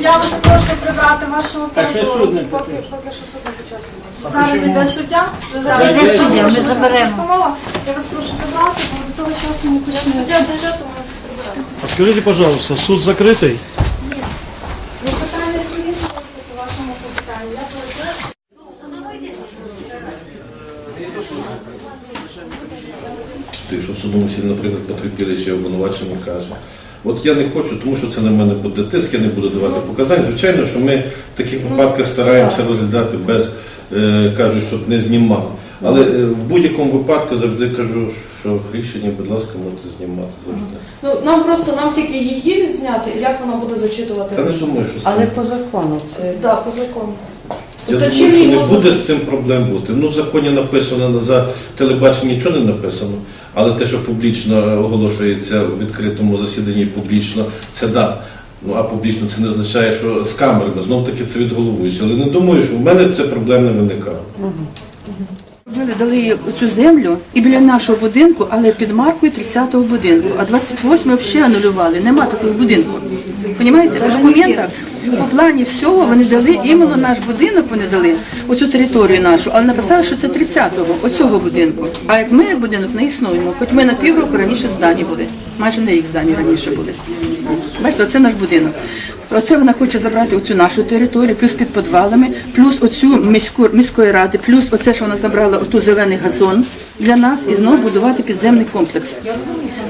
Я вас прошу прибрати суд не поки, поки що суд не почався. Зараз йде суддя. Зараз йде суддя, ми заберемо. Я вас прошу забрати, бо до того часу не почне. Суддя зайде, то ми все приберемо. А скажите, пожалуйста, суд закрытый? Ну, питання ж вирішується по вашому питанню. Я. Якщо в судовому суді, наприклад, потерпілий чи обвинувачений каже. От я не хочу, тому що це на мене буде тиск, я не буду давати показань. Звичайно, що ми в таких випадках стараємося розглядати без, е, кажуть, щоб не знімали. Але е, в будь-якому випадку завжди кажу, що рішення, будь ласка, можете знімати завжди. Ну нам просто нам тільки її відзняти, і як вона буде зачитувати. Та не думаю, що Але по закону це Да, по закону. Я Тобто, думаю, чим що не можна- буде з цим проблем бути. Ну, в законі написано за телебачення нічого не написано, але те, що публічно оголошується в відкритому засіданні публічно, це да. Ну а публічно це не означає, що з камерами знов таки це від головуючого. Але не думаю, що в мене це проблем не виникало. Робили, дали цю землю і біля нашого будинку, але під маркою 30-го будинку. А 28 взагалі анулювали. Нема такого будинку. Понімаєте? В документах по плані всього вони дали іменно наш будинок. Вони дали оцю територію нашу, але написали, що це 30-го, оцього будинку. А як ми як будинок не існуємо, хоч ми на півроку раніше здані були. Майже на рік здані раніше були. Бачите, оце наш будинок. Оце вона хоче забрати оцю нашу територію, плюс під підвалами, плюс оцю міську міської ради, плюс оце, що вона забрала оту зелений газон для нас, і знову будувати підземний комплекс.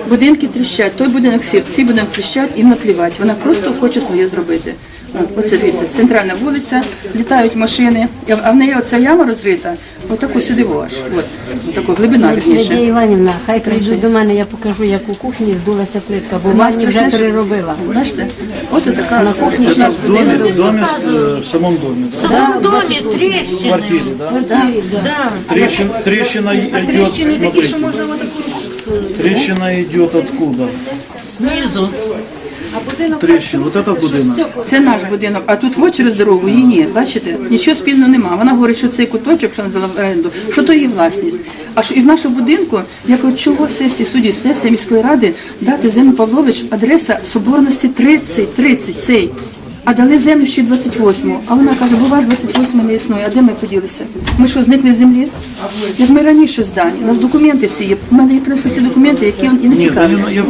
Будинки тріщать, той будинок сів, ці будинок тріщать, їм наплівати. Вона просто хоче своє зробити. Оце дивіться, центральна вулиця, літають машини, а в неї оця яма розрита, отаку сюди аж. От, отаку глибина Надія вірніше. Іванівна, хай прийдуть до мене, я покажу, як у кухні здулася плитка, бо ванні вже переробила. Бачите? От така На кухні зараз В доме, будинок. в доме, э, в самом доме, да? Домі тріщини. В квартире, да? квартирі, да. Трещина, трещина идет, смотрите. Трещина идет откуда? Знизу. Трещина, вот этот будинок. Це наш будинок, а тут во через дорогу її, бачите, нічого спільного нема. Вона говорить, що цей куточок, що взяла в оренду, що то її власність. А що і в нашому будинку, я кажу, чого сесії, судді, сесія міської ради дати землю Павлович, адреса Соборності 30, 30, цей. А дали землю ще 28-му. А вона каже, вас 28 не існує, а де ми поділися? Ми що, зникли з землі? Як ми раніше здані, у нас документи всі є. У мене є принесли всі документи, які і не цікаві. я, я.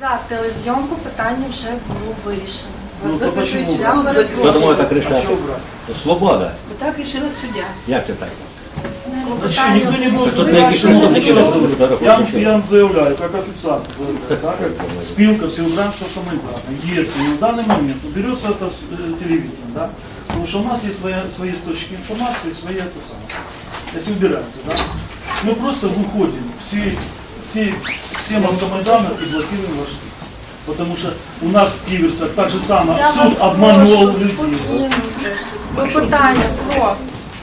За телезйомку питання вже було вирішено. Ну, то почему? Суд закрив. Тому так рішати. Свобода. Так рішила суддя. Як це так? Значит, никто не будет Тут не делает. через дорогу Я, вам- я вам заявляю, как официант, заявляю, да, как спилка всеукраинского комментатора. Если в данный момент уберется это с- э, телевидение, да, потому что у нас есть своя, свои источники информации, свои это самое. Если убирается, да, мы просто выходим все, все, всем автомайданам и блокируем ваш стиль. Потому что у нас в Киверцах так же самое Я суд вас обманул прошу людей. покинути. Бо питання про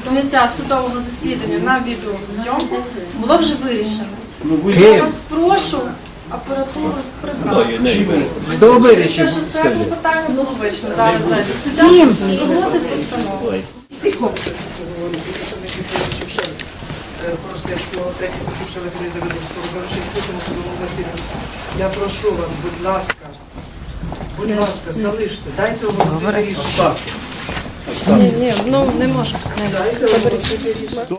зняття судового засідання на відеозйомку було вже вирішено. Ну, Я вас прошу апаратуру з прибрати. Хто вирішив? Те, що це питання було вирішено. Зараз зайде суддя, розгласить постанову. Коростецького третього посівшили Давидовського виборчого відкритому судовому засіданні. Я прошу вас, будь ласка, будь ласка, залиште, дайте оголосити рішення. Ні, ні, ну не можу. Не.